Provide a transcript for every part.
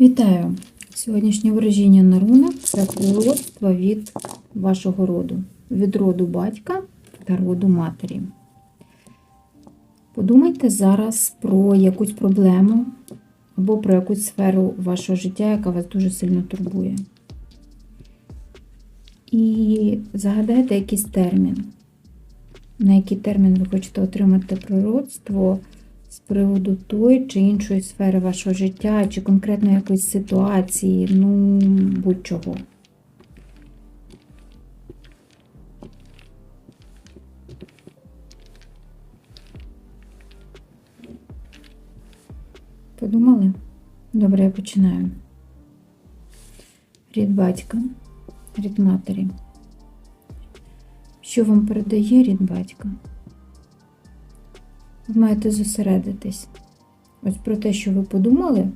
Вітаю! Сьогоднішнє враження на рунах це пророцтво від вашого роду, від роду батька та роду матері. Подумайте зараз про якусь проблему або про якусь сферу вашого життя, яка вас дуже сильно турбує. І загадайте якийсь термін, на який термін ви хочете отримати пророцтво з приводу тої чи іншої сфери вашого життя, чи конкретно якоїсь ситуації, ну, будь-чого. Подумали? Добре, я починаю. Рід батька, рід матері. Що вам передає рід батька? Ви маєте зосередитись. Ось про те, що ви подумали,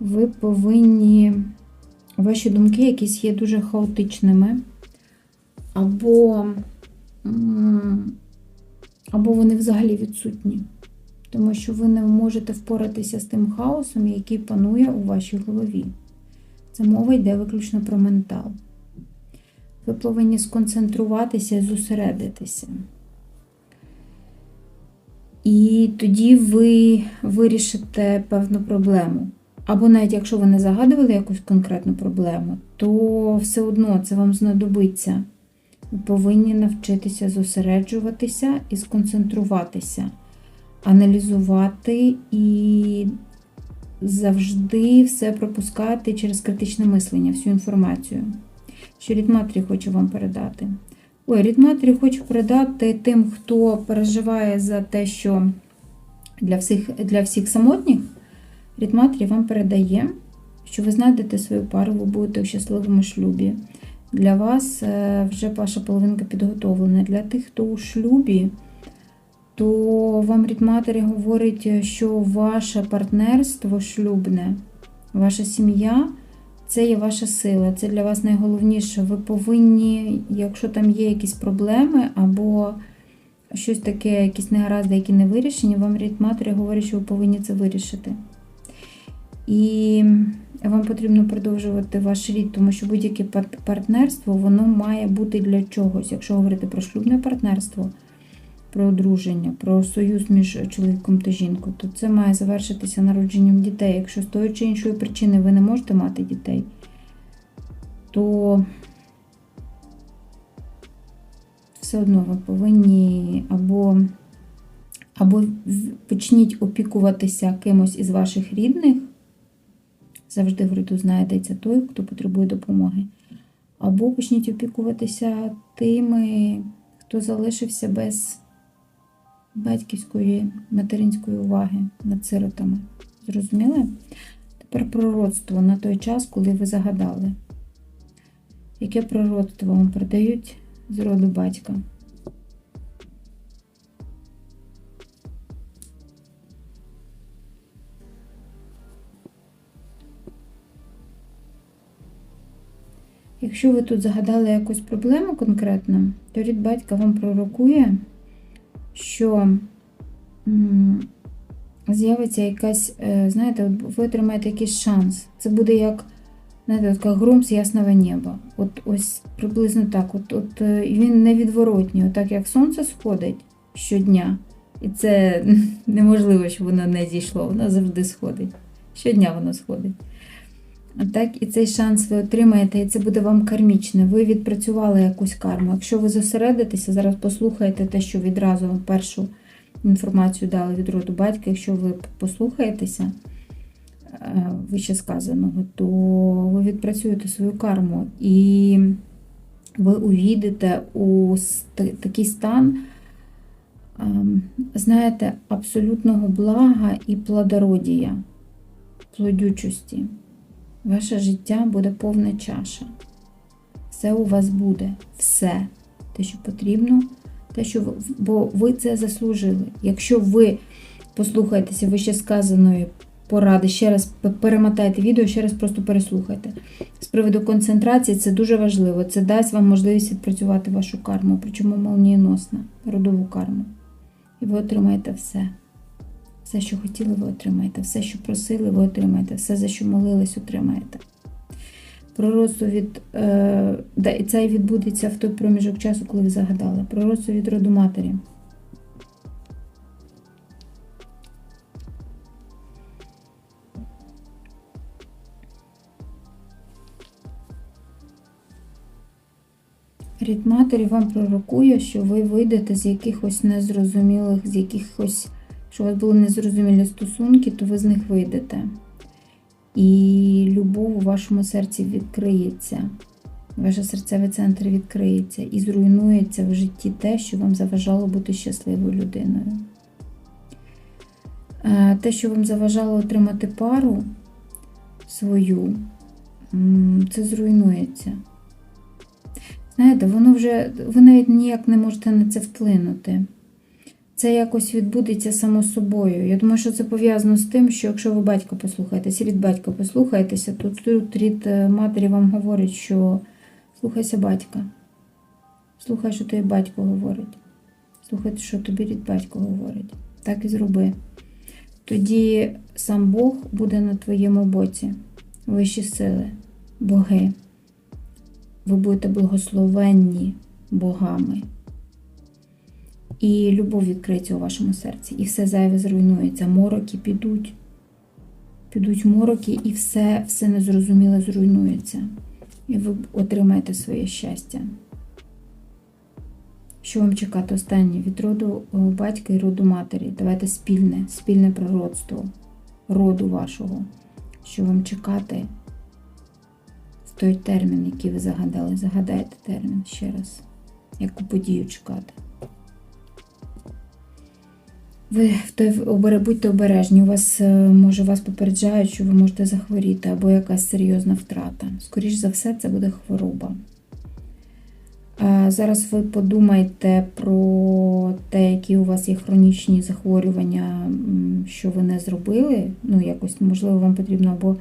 ви повинні. Ваші думки якісь є дуже хаотичними, або, або вони взагалі відсутні. Тому що ви не можете впоратися з тим хаосом, який панує у вашій голові. Це мова йде виключно про ментал. Ви повинні сконцентруватися і зосередитися. І тоді ви вирішите певну проблему. Або навіть якщо ви не загадували якусь конкретну проблему, то все одно це вам знадобиться. Ви повинні навчитися зосереджуватися і сконцентруватися, аналізувати і завжди все пропускати через критичне мислення, всю інформацію. Що рід матері хочу вам передати. Ой, рід матері хочу передати тим, хто переживає за те, що для всіх, для всіх самотніх, рід матері вам передає, що ви знайдете свою пару, ви будете у щасливому шлюбі. Для вас е, вже ваша половинка підготовлена. Для тих, хто у шлюбі, то вам рід матері говорить, що ваше партнерство шлюбне, ваша сім'я. Це є ваша сила, це для вас найголовніше. Ви повинні, якщо там є якісь проблеми, або щось таке, якісь негаразди, які не вирішені, вам рід матері говорить, що ви повинні це вирішити. І вам потрібно продовжувати ваш рід, тому що будь-яке партнерство воно має бути для чогось. Якщо говорити про шлюбне партнерство, про одруження, про союз між чоловіком та жінкою, то це має завершитися народженням дітей. Якщо з тої чи іншої причини ви не можете мати дітей, то все одно ви повинні або або почніть опікуватися кимось із ваших рідних, завжди в роду знайдеться той, хто потребує допомоги, або почніть опікуватися тими, хто залишився без батьківської материнської уваги над сиротами. Зрозуміли? Тепер пророцтво на той час, коли ви загадали. Яке пророцтво вам передають з роду батька? Якщо ви тут загадали якусь проблему конкретно, то рід батька вам пророкує, що з'явиться якась, е, знаєте, ви отримаєте якийсь шанс. Це буде як знаєте, як гром з ясного неба. От ось приблизно так. От, от е, Він невідворотній, так як сонце сходить щодня. І це неможливо, щоб воно не зійшло, воно завжди сходить. Щодня воно сходить. Так, і цей шанс ви отримаєте, і це буде вам кармічне. Ви відпрацювали якусь карму. Якщо ви зосередитеся, зараз послухаєте те, що відразу вам першу інформацію дали від роду батька. Якщо ви послухаєтеся е, вище сказаного, то ви відпрацюєте свою карму і ви увійдете у такий стан, ем, знаєте, абсолютного блага і плодородія, плодючості. Ваше життя буде повна чаша. Все у вас буде, все, те, що потрібно, те, що ви, бо ви це заслужили. Якщо ви послухаєтеся вище сказаної поради, ще раз перемотайте відео, ще раз просто переслухайте. З приводу концентрації це дуже важливо. Це дасть вам можливість відпрацювати вашу карму, причому молнієносно, родову карму. І ви отримаєте все. Все, що хотіли, ви отримаєте. Все, що просили, ви отримаєте. Все, за що молились, отримаєте. Пророцтво від е, да, це відбудеться в той проміжок часу, коли ви загадали. Пророцтво від роду матері. Рід матері вам пророкує, що ви вийдете з якихось незрозумілих, з якихось, що у вас були незрозумілі стосунки, то ви з них вийдете. І любов у вашому серці відкриється. Ваш серцевий центр відкриється і зруйнується в житті те, що вам заважало бути щасливою людиною. Е, Те, що вам заважало отримати пару свою, це зруйнується. Знаєте, воно вже, ви навіть ніяк не можете на це вплинути. Це якось відбудеться само собою. Я думаю, що це пов'язано з тим, що якщо ви батька послухаєтеся, рід батька послухаєтеся, то тут рід е, матері вам говорить, що слухайся батька. Слухай, що тобі батько говорить. Слухай, що тобі рід батько говорить. Так і зроби. Тоді сам Бог буде на твоєму боці, вищі сили, боги. Ви будете благословенні богами. І любов відкриється у вашому серці, і все зайве зруйнується. Мороки підуть, підуть мороки, і все, все незрозуміле зруйнується. І ви отримаєте своє щастя. Що вам чекати останнє? Від роду батька і роду матері. Давайте спільне, спільне пророцтво роду вашого. Що вам чекати в той термін, який ви загадали. Загадайте термін ще раз. Яку подію чекати. Ви будьте обережні, у вас е, може вас попереджають, що ви можете захворіти або якась серйозна втрата. Скоріше за все, це буде хвороба. А Зараз ви подумайте про те, які у вас є хронічні захворювання, що ви не зробили. Ну, якось, можливо, вам потрібно або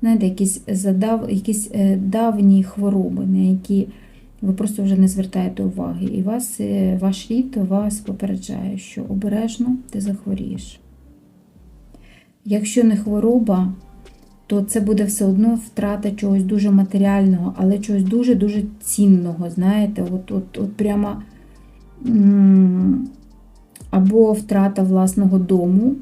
знаєте, якісь задав, якісь е, давні хвороби, на які ви просто вже не звертаєте уваги. І вас, е, ваш рід вас попереджає, що обережно ти захворієш. Якщо не хвороба, то це буде все одно втрата чогось дуже матеріального, але чогось дуже-дуже цінного, знаєте, от, от, от прямо або втрата власного дому,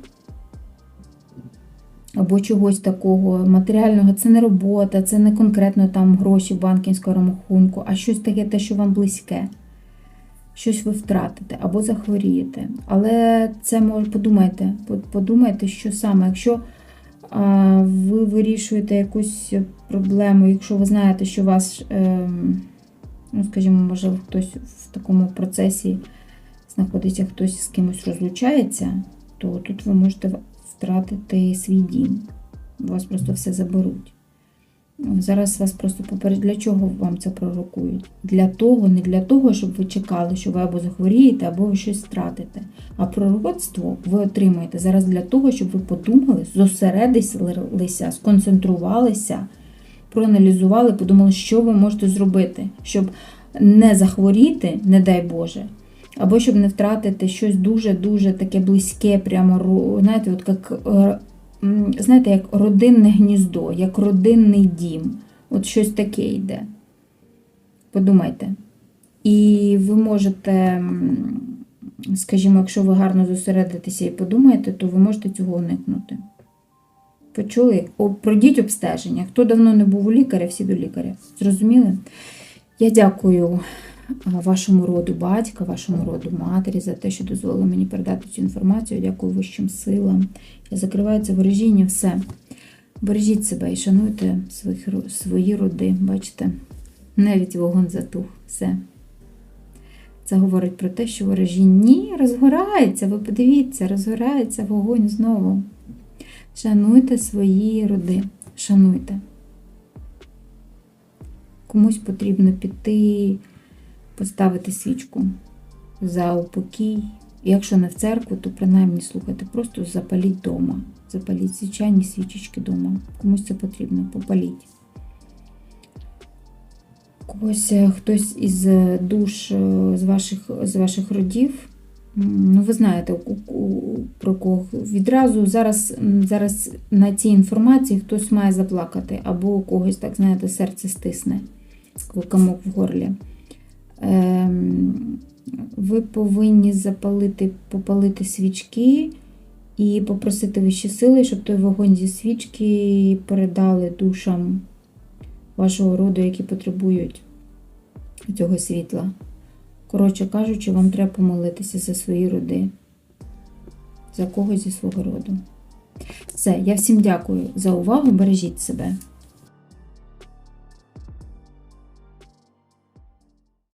або чогось такого матеріального. Це не робота, це не конкретно там гроші в банківському рахунку, а щось таке, те, що вам близьке. Щось ви втратите або захворієте. Але це може подумайте, подумайте, що саме, якщо ви вирішуєте якусь проблему, якщо ви знаєте, що вас, ем, ну, скажімо, може, хтось в такому процесі знаходиться, хтось з кимось розлучається, то тут ви можете втратити свій дім. Вас просто все заберуть. Зараз вас просто поперед для чого вам це пророкують? Для того, не для того, щоб ви чекали, що ви або захворієте, або ви щось втратите. А пророцтво ви отримаєте зараз для того, щоб ви подумали, зосередилися, сконцентрувалися, проаналізували, подумали, що ви можете зробити, щоб не захворіти, не дай Боже, або щоб не втратити щось дуже-дуже таке близьке, прямо, знаєте, от як знаєте, як родинне гніздо, як родинний дім. От щось таке йде. Подумайте. І ви можете, скажімо, якщо ви гарно зосередитеся і подумаєте, то ви можете цього уникнути. Почули? Пройдіть обстеження. Хто давно не був у лікаря, всі до лікаря. Зрозуміли? Я дякую вашому роду батька, вашому роду матері за те, що дозволили мені передати цю інформацію. Дякую вищим силам. Я закриваю це ворожіння, все. Бережіть себе і шануйте своїх, свої роди. Бачите, навіть вогонь затух. Все. Це говорить про те, що ворожінь ні, розгорається. Ви подивіться, розгорається вогонь знову. Шануйте свої роди. Шануйте. Комусь потрібно піти поставити свічку за упокій. Якщо не в церкву, то принаймні слухайте, просто запаліть вдома. Запаліть звичайні свічечки вдома. Комусь це потрібно, попаліть. Когось хтось із душ з ваших з ваших родів Ну, ви знаєте, про кого відразу зараз, зараз на цій інформації хтось має заплакати, або когось, так знаєте, серце стисне, комок в горлі. Ем, ви повинні запалити, попалити свічки і попросити вищі сили, щоб той вогонь зі свічки передали душам вашого роду, які потребують цього світла. Коротше кажучи, вам треба помолитися за свої роди, за когось зі свого роду. Все, я всім дякую за увагу. Бережіть себе.